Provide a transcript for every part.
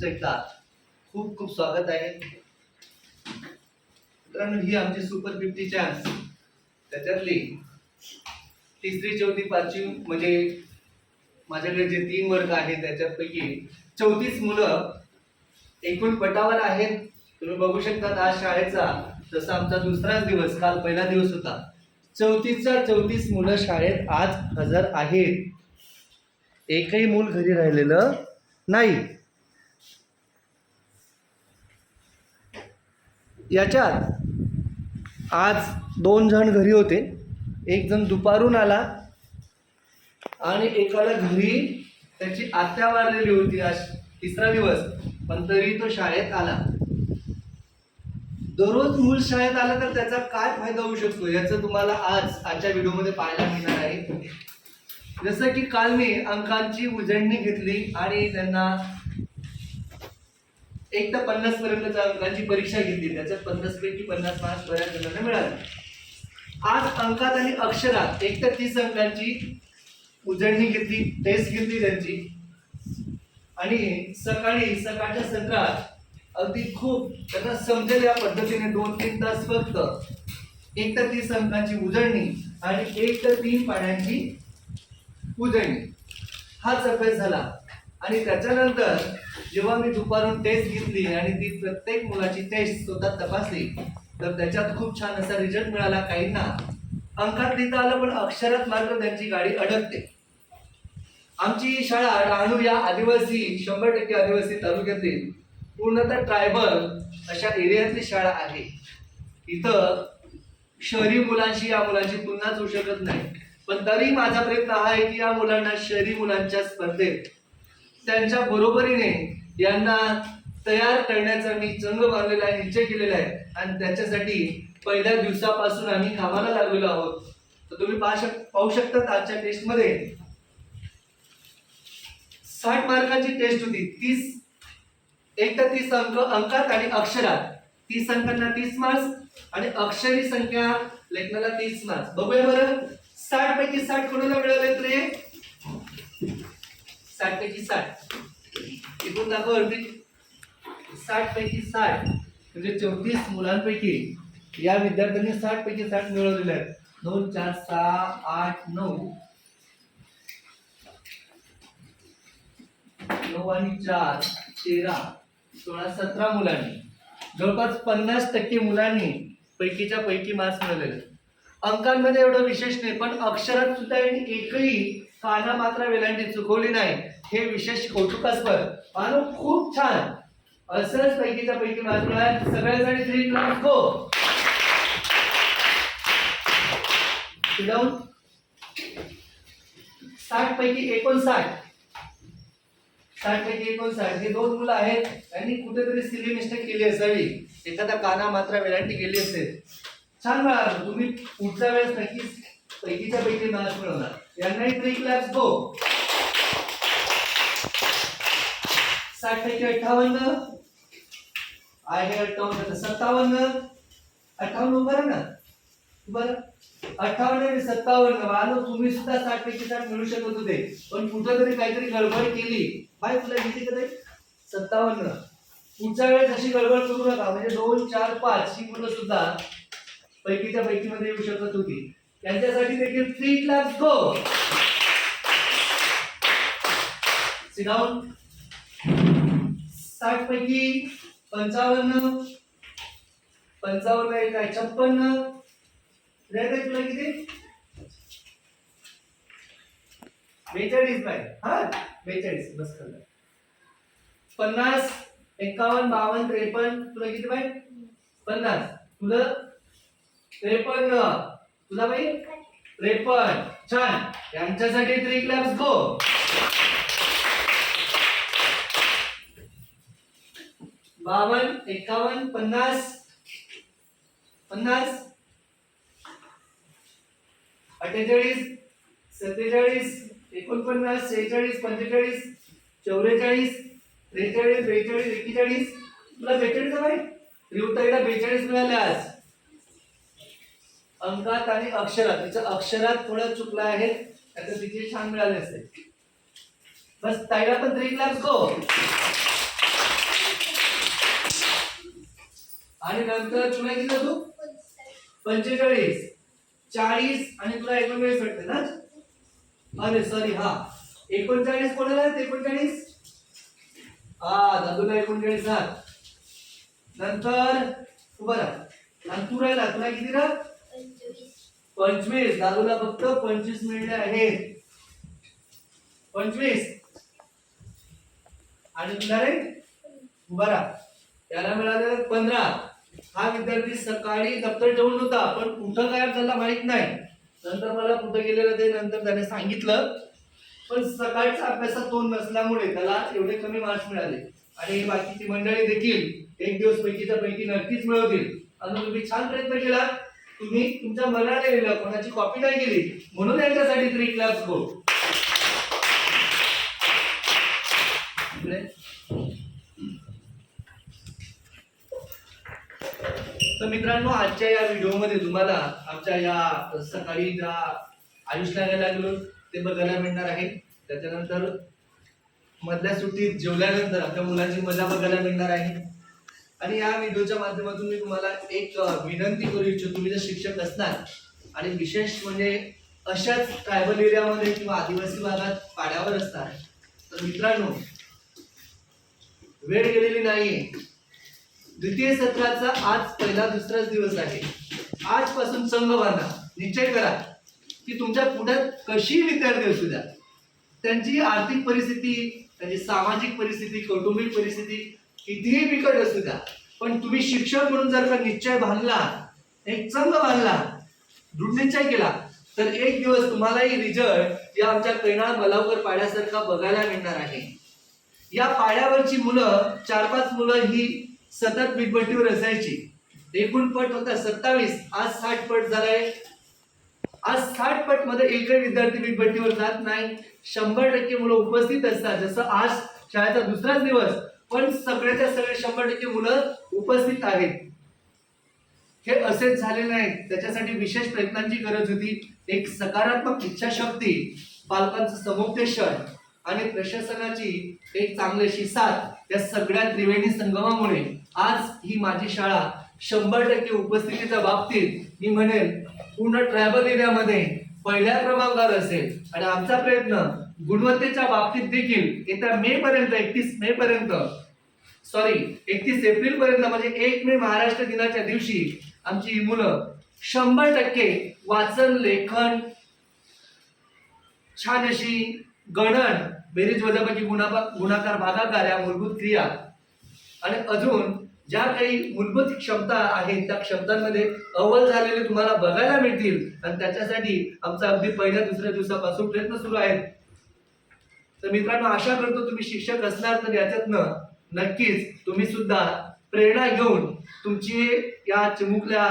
तुमचं एकदा खूप खूप स्वागत आहे. मित्रांनो ही आमची सुपर फिफ्टी चान्स त्याच्यातली तिसरी चौथी पाचवी म्हणजे माझ्याकडे जे तीन वर्ग आहेत त्याच्यापैकी चौतीस मुलं एकूण पटावर आहेत. तुम्ही बघू शकता आज शाळेचा जसा आमचा दुसराच दिवस काल पहिला दिवस होता. चौतीसच्या चौतीस मुलं शाळेत आज हजर आहेत. एकही मूल घरी राहिलेलं नाही. याच्यात आज दोन जण घरी होते. एक जण दुपारून आला आणि एकाला घरी त्याची आत्या वारलेली होती. आज तिसरा दिवस पण तरी तो शाळेत आला. दररोज मूल शाळेत आला तर त्याचा काय फायदा होऊ शकतो? याचं तुम्हाला आज आजच्या व्हिडिओमध्ये पाहायला मिळणार आहे. जसं की काल मी अंकांची उजळणी घेतली आणि त्यांना एक तर पन्नास पर्यंत अंकांची परीक्षा घेतली त्याच्यात पन्नास पैकी पन्नास मार्क्स बऱ्याच जणांना मिळाले. आज अंकात आणि अक्षरात एक तर तीस अंकांची उजळणी घेतली टेस्ट घेतली त्यांची. आणि सकाळी सकाळच्या सत्रात अगदी खूप त्यांना समजेल या पद्धतीने दोन तीन तास फक्त एक तर तीस अंकांची उजळणी आणि एक तर तीन पाण्याची उजळणी. हाच अभ्यास झाला. आणि त्याच्यानंतर जेव्हा मी दुपारून टेस्ट घेतली आणि ती प्रत्येक मुलाची टेस्ट स्वतः तपासली तर त्याच्यात खूप छान असा रिझल्ट मिळाला काहींना. अंकात लिहिता आलं पण अक्षरात मात्र त्यांची गाडी अडकते. आमची शाळा राहणू या आदिवासी शंभर टक्के आदिवासी तालुक्यातील पूर्णतः ट्रायबल अशा एरियातली शाळा आहे. इथं शहरी मुलांशी या मुलांची तुलनाच होऊ शकत नाही. पण तरी माझा प्रयत्न हा आहे की या मुलांना शहरी मुलांच्या स्पर्धेत त्यांच्या बरोबरीने यांना तयार करण्याचा मी चंग बांधलेला आहे निश्चय केलेला आहे. आणि त्याच्यासाठी पहिल्या दिवसापासून आम्ही कामाला लागलेलो आहोत. तर तुम्ही पाहू शक पाहू शकता आजच्या टेस्टमध्ये. साठ मार्काची टेस्ट होती. तीस एक तर तीस अंक अंकात आणि अक्षरात. तीस अंकांना तीस मार्क्स आणि अक्षरी संख्या लेखनाला तीस मार्क्स बघूया बरं. साठ पैकी साठ कोणाला मिळाले रे? साठ पैकी साठ. एकूण दाखव वरती साठ पैकी साठ म्हणजे चौतीस मुलांपैकी या विद्यार्थ्यांनी साठ पैकी साठ मिळवलेले आहेत. दोन चार सहा आठ नऊ. नऊ आणि चार तेरा सोळा सतरा मुलांनी. जवळपास पन्नास टक्के मुलांनी पैकीच्या पैकी मार्क्स मिळवलेले अंकांमध्ये एवढं विशेष नाही पण अक्षरात सुद्धा यांनी एकही काना मात्रा वेलांटी चुकवली नाही. हे विशेष कौतुकास्पद. आणि खूप छान. असंच पैकीच्या पैकी माझं मिळाले सगळ्यासाठी थ्री क्लास गो जाऊन साठ पैकी एकोणसाठ. साठ पैकी एकोणसाठ. हे दोन मुलं आहेत. त्यांनी कुठेतरी सिली मिस्टेक केली असावी. एखादा काना मात्रा वेलांटी केली असेल. छान मिळालं तुम्ही पुढच्या वेळेस नक्कीच पैकीच्या पैकी नाश मिळवणार यांनाही थ्री क्लास गो साठ टक्के अठ्ठावन्न आहे अठ्ठावन्न सत्तावन्न. अठ्ठावन्न बरं ना. बरं अठ्ठावन्न आणि सत्तावन्न. आलो तुम्ही सुद्धा साठ टक्के साठ मिळू शकत होते. पण कुठं तरी काहीतरी गडबड केली. बाय तुला किती कधी सत्तावन्न. पुढच्या वेळेस अशी गडबड करू नका. म्हणजे दोन चार पाच ही मुलं सुद्धा पैकीच्या पैकीमध्ये येऊ शकत होती. त्यांच्यासाठी देखील थ्री क्लास गो सिडाऊन साठ पैकी पंचावन्न पंचावन्न एक आहे छप्पन्न. रेड तुला किती? बेचाळीस बाय हा बेचाळीस. बस कर पन्नास एकावन्न बावन्न त्रेपन्न. तुला किती बाय पन्नास. तुला त्रेपन्न. तुला बाई त्रेपन्न. छान. यांच्यासाठी थ्री क्लास गो बावन्न एकावन्न पन्नास. पन्नास. अठ्ठेचाळीस सत्तेचाळीस एकोणपन्नास शेहेचाळीस पंचेचाळीस चौवेचाळीस त्रेचाळीस बेचाळीस एक्केचाळीस. तुला बेचाळीस आहे रिवताईला बेचाळीस मिळाले आज. अंकात आणि अक्षरात. तिचं अक्षरात थोडं चुकलं आहे त्याचं तिथे छान मिळालं असते. बस ताईला पण थ्री क्लास गो. आणि नंतर तुला किती तू पंचेचाळीस. चाळीस आणि तुला एकोणचाळीस भेटते ना? अरे सॉरी हा. एकोणचाळीस कोणाला? एकोणचाळीस? हा दादूला एकोणचाळीस नंतर बरं राहा. तू राहिला तुला किती राहा पंचवीस. दादूला फक्त पंचवीस मिळणे आहेत पंचवीस. आणि तुला रे? उभा त्याला मिळाले पंधरा. हा विद्यार्थी सकाळी दप्तर ठेवून होता पण कुठं गायब झाला माहीत नाही. नंतर मला कुठं गेलेलं ते नंतर त्याने सांगितलं. पण सकाळच्या अभ्यासात तोंड नसल्यामुळे त्याला एवढे कमी मार्क्स मिळाले. आणि बाकीची मंडळी देखील एक दिवस पैकीच्या पैकी नक्कीच मिळवतील. अजून तुम्ही छान प्रयत्न केला तुम्ही तुमच्या मनाने लिहिलं कोणाची कॉपी नाही केली म्हणून यांच्यासाठी तरी क्लास गो तर मित्रांनो आजच्या या व्हिडिओमध्ये तुम्हाला आमच्या या सकाळी ज्या आयुष लागलो ते बघायला मिळणार आहे. त्याच्यानंतर मधल्या सुट्टीत जेवल्यानंतर आपल्या मुलांची मजा बघायला मिळणार आहे. आणि या व्हिडिओच्या माध्यमातून मी तुम्हाला एक विनंती करू इच्छितो तुम्ही जर शिक्षक असणार आणि विशेष म्हणजे अशाच ट्रायबल एरियामध्ये किंवा आदिवासी भागात पाड्यावर असतात तर मित्रांनो वेळ गेलेली नाहीये. द्वितीय सत्राचा आज पहिला दुसराच दिवस आहे. आजपासून संघ बांधा निश्चय करा की तुमच्या पुढ्यात कशी विद्यार्थी असू द्या. त्यांची आर्थिक परिस्थिती त्यांची सामाजिक परिस्थिती कौटुंबिक परिस्थिती कितीही बिकट असू द्या पण तुम्ही शिक्षक म्हणून जर का निश्चय बांधला एक संघ बांधला दृढ निश्चय केला तर एक दिवस तुम्हालाही रिझल्ट या आमच्या कैनाळ मलावकर पाड्यासारखा बघायला मिळणार आहे. या पाड्यावरची मुलं चार पाच मुलं ही सतत बिटबटीवर असायची. एकूण पट होता सत्तावीस आज साठ पट झालाय. आज साठ पटमध्ये एकही विद्यार्थी बिटबटीवर जात नाही. शंभर टक्के मुलं उपस्थित असतात. जसं आज शाळेचा दुसराच दिवस पण सगळ्याच्या सगळे शंभर टक्के मुलं उपस्थित आहेत. हे असेच झालेलं आहे त्याच्यासाठी विशेष प्रयत्नांची गरज होती. एक सकारात्मक इच्छाशक्ती पालकांचं समुपदेशन आणि प्रशासनाची एक चांगलीशी साथ या सगळ्या त्रिवेणी संगमामुळे आज ही माझी शाळा शंभर टक्के उपस्थितीच्या बाबतीत मी म्हणेन पूर्ण ट्रॅव्हल एरियामध्ये पहिल्या क्रमांकावर असेल. आणि आमचा प्रयत्न गुणवत्तेच्या बाबतीत देखील येत्या मे पर्यंत एकतीस मे पर्यंत सॉरी एकतीस एप्रिल पर्यंत म्हणजे एक मे महाराष्ट्र दिनाच्या दिवशी आमची ही मुलं शंभर टक्के वाचन लेखन छान अशी गणन बेरीज वजाबाकी गुणाबा गुणाकार भागाकार या मूलभूत क्रिया. आणि अजून ज्या काही मूलभूत क्षमता आहेत त्या क्षमतांमध्ये अव्वल झालेले तुम्हाला बघायला मिळतील. आणि त्याच्यासाठी आमचा अगदी पहिल्या दुसऱ्या दिवसापासून प्रयत्न सुरू आहेत. तर मित्रांनो आशा करतो तुम्ही शिक्षक असणार तर याच्यातनं नक्कीच तुम्ही सुद्धा प्रेरणा घेऊन तुमची या चिमुकल्या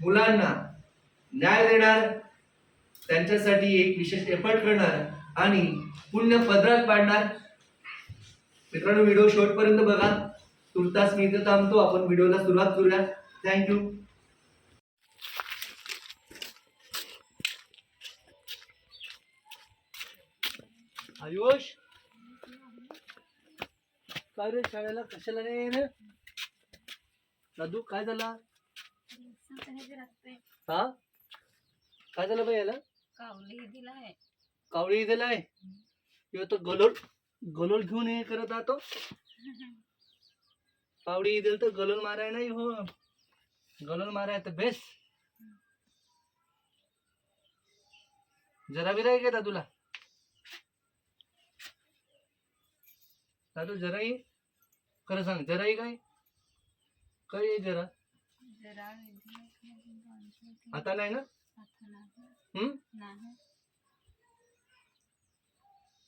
मुलांना न्याय देणार त्यांच्यासाठी एक विशेष एफर्ट करणार आणि पुण्य पदरात पाडणार. मित्रांनो व्हिडिओ शेवटपर्यंत बघा. तुर्तास मी इथे थांबतो. आपण व्हिडिओला सुरुवात करूया. Thank you Ayush? काय रे शाळेला? कशाला नाही येणं दादू काय झाला? हा? काय झालं बाई याला? कावली दिलाय कावळी दिला आहे. किंवा तो गलोल गलोल घेऊन हे करत राहतो. कावडी दिल तर गलोल माराय नाही हो. गलोल माराय तर बेस. जरा बी राही का दादूला? दादू जराही खरं सांग जराही काय? काय आहे जरा? जरा आता नाही ना? हम्म?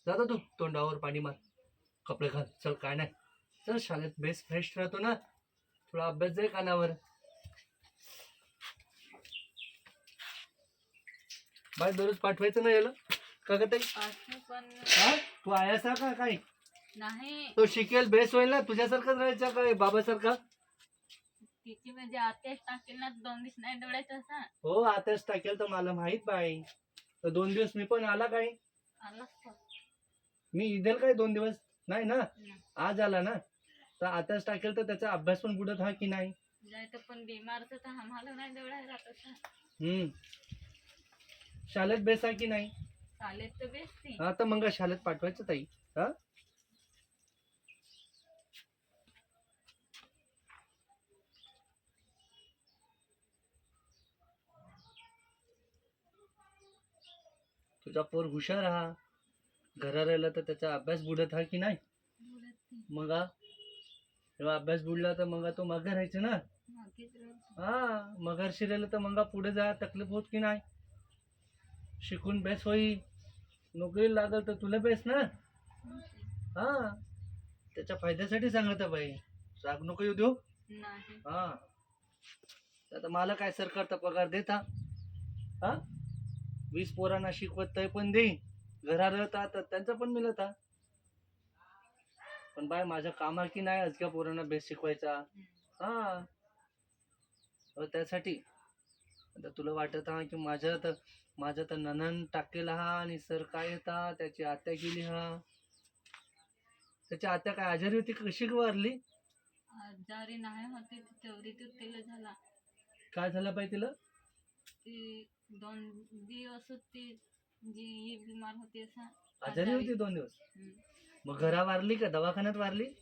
जाता तू तोंडावर पाणी मार कपडे घाल चल काय नाही. चल शाळेत बेस फ्रेश राहतो ना थोडा अभ्यास जाय कानावर. बाय दररोज पाठवायचं ना याला? का ग ताई? तू आयासा का काय नाही. तो शिकेल बेस होईल ना? तुझ्यासारखाच राहायचा काय बाबासारखा? तिची म्हणजे आत्याच टाकेल ना दोन दिवस नाही दौडायचं असा? हो आताच टाकेल तर मला माहीत बाई. तर दोन दिवस मी पण आला काय? आलाच तो. मी इदेल काय दोन दिवस? नाही ना? नाही. आज आला ना? तर आताच टाकेल तर त्याचा अभ्यास पण बुडत हा की नाही? पण बिमारचं तर आम्हाला नाही दौडायला जात हम्म. शाळेत बेस आहे की नाही? चालेल तर बेसते हा तर मग शाळेत पाठवायचं ताई. हा? तुझा पोर हुशार हा. घरा राहिला तर त्याचा अभ्यास बुडत हा की नाही? मग? जेव्हा अभ्यास बुडला तर मग तो मागे राहायचं ना? हा मगर शिरेल तर मग पुढे जा तकलीफ होत की नाही? शिकून बेस होई. नोकरी लागल तर तुला बेस ना? हा. त्याच्या फायद्यासाठी सांगत आहे बाई. राग नको येऊ देऊ. हा. आता मला काय सरकारचा पगार देता? हा? वीस पोरांना शिकवत तय पण देईन. घरा राहता तर त्यांचा पण मिळत पण बाय माझ्या कामा की नाही अजक्या पोरांना बेस शिकवायचा? हा. त्यासाठी. आता तुला वाटत हा की माझ्या तर माझं तर ननन टाकेला हा आणि सर काय येता त्याची आत्या गेली हा. त्याची आत्या काय आजारी होती? कशी वारली? आजारी नाही होते ती तेवढी तर तिला झाला. काय झालं पाहिजे तिला? ती दोन दिवस होती जी ही बिमार होती असा. आजारी होती दोन दिवस? हम्म. मग घरा वारली का? दवाखान्यात वारली?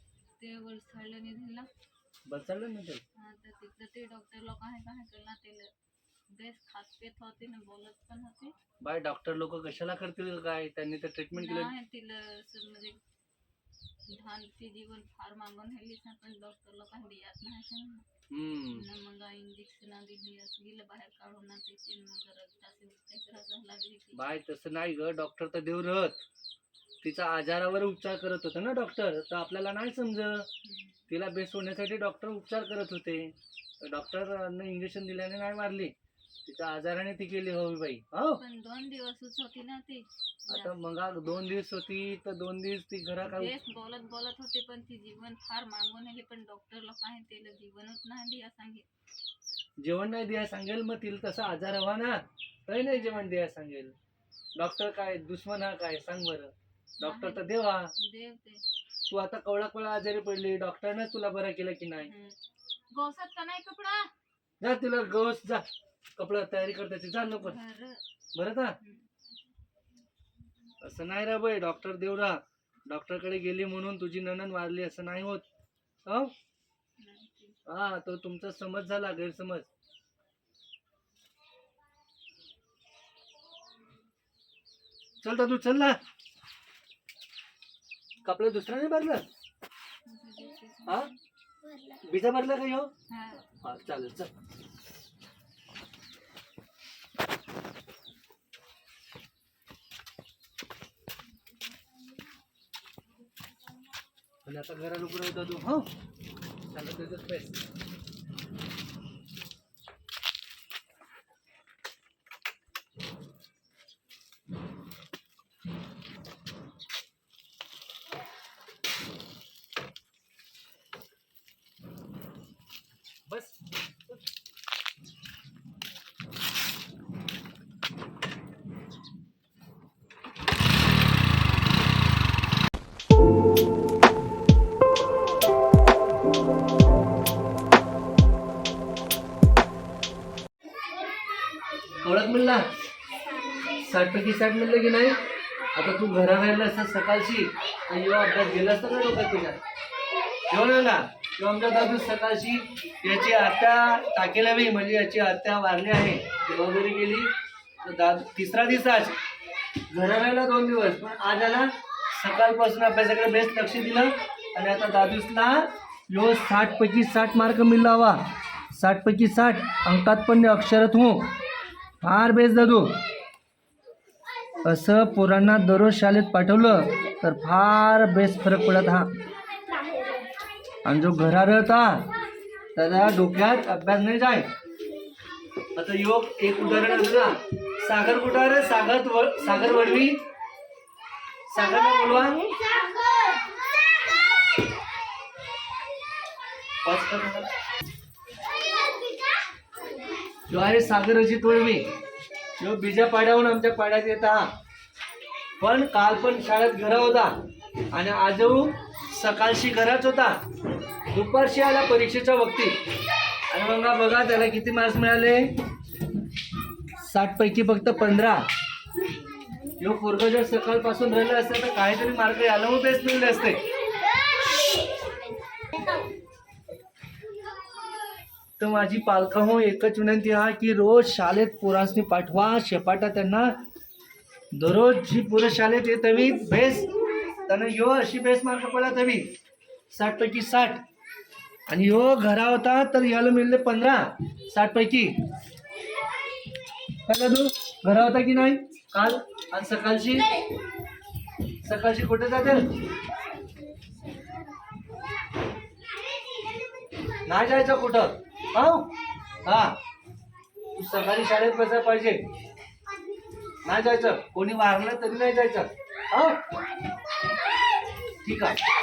ते वलसाडलं निघालं बचाडलं ना ते. आता तिकडं ते डॉक्टर लोक आहे काय केला तिला बेस खात पेत होती ना बोलत पण होती. बाय डॉक्टर लोक कशाला करतील काय? त्यांनी तर ट्रीटमेंट केलं. नाही तिला असं म्हणजे धानचे जीवन फार मागून राहिली. पण डॉक्टर लोकांनी दियात नाही. हम्म न मग इंजेक्शन दिली असं गेलं बाहेर काढून ना त्याची मग रक्ताची उलटी करायला लागली ती बाय तसं नाही ग. डॉक्टर तर देव रत तिचा आजारावर उपचार करत होता ना डॉक्टर. तर आपल्याला नाही समज. तिला बेस होण्यासाठी डॉक्टर उपचार करत होते. डॉक्टरने इंजेक्शन दिल्याने नाही मारली. तिच्या आजाराने ती केली हो बाई हो. पण दोन दिवसच होती ना ती. आता मग दोन दिवस होती तर दोन दिवस ती घरा बेस बोलत बोलत होती पण ती जीवन फार मागून आली पण डॉक्टर लोकांनी तिला जीवनच नाही दिया सांगितलं जेवण नाही द्यायला सांगेल मग तिला तसा आजार हवा ना काही नाही जेवण द्यायला सांगेल. डॉक्टर काय दुश्मन हा काय सांग बरं. डॉक्टर तर देवा. देव ते तू आता कवळा कवळा आजारी पडली डॉक्टरने तुला बरं केलं की नाही. गोसात का नाही कपडा? जा तिला गवस जा. कपडा तयारी कर त्याची. जा लवकर. बरं का. असं नाही रा बाई डॉक्टर देवरा. डॉक्टरकडे गेली म्हणून तुझी ननन वारली असं नाही होत. हो? ते. हा तो तुमचा समज झाला गैरसमज. चल दादू चल ना. कपडे दुसरा नाही भरलं? हा? बिजा भरला का हा. हा चालेल चल. आणि आता घरा लवकर होता तू हो सांगत होतोस साठ पैकी साठ की नाही आता तू घरा राहिला असं सकाळशी आणि जेव्हा अभ्यास गेला असता ना डोक्यात तुझ्या जेवण ना किंवा आमच्या दादू सकाळशी याची आत्या टाकेला बी म्हणजे याची आत्या वारली आहे. तेव्हा घरी गेली तर दादू तिसरा दिवस आज. घरा राहिला दोन दिवस पण आज आला सकाळपासून अभ्यासाकडे बेस्ट लक्ष दिलं आणि आता दादूसला यो साठ पैकी साठ मार्क मिळावा. हवा साठ पैकी साठ अंकात पण अक्षरात हो. फार बेस दादू. असं पोरांना दररोज शाळेत पाठवलं तर फार बेस्ट फरक पडत हा. आणि जो घरा राहता त्याला डोक्यात अभ्यास नाही जाय. आता योग एक उदाहरण असलं ना. सागर कुठं रे? सागर व- सागर वडवी? सागरला बोलवा. जो आहे सागराची तोडवी जो बीजा पाड्याहून आमच्या पाड्यात येत हा पण काल पण शाळेत घरा होता आणि आजऊ सकाळशी घराच होता. दुपारशी आला परीक्षेच्या वक्ती आणि मग बघा त्याला किती मार्क्स मिळाले? साठ पैकी फक्त पंधरा. ह्यो पोरग जर सकाळपासून राहिला असतं तर काहीतरी मार्क याला मग बेस्ट मिळले असते. तर माझी पालखा हो एकच विनंती आहे की रोज शाळेत पोरासनी पाठवा शेपाटा त्यांना. दररोज जी पोरं शाळेत येत हवी बेस त्यांना यो अशी बेस मार्क पडत हवी साठ. पैकी साठ आणि यो घरा होता तर याला मिळले पंधरा. साठ पैकी काय तू घरा होता की नाही? काल आणि सकाळची? सकाळची कुठे जाते? नाही जायचं कुठं? हो हा. तू सकाळी शाळेत बसायला पाहिजे. नाही जायचं. कोणी मारलं तरी नाही जायचं. हो ठीक आहे.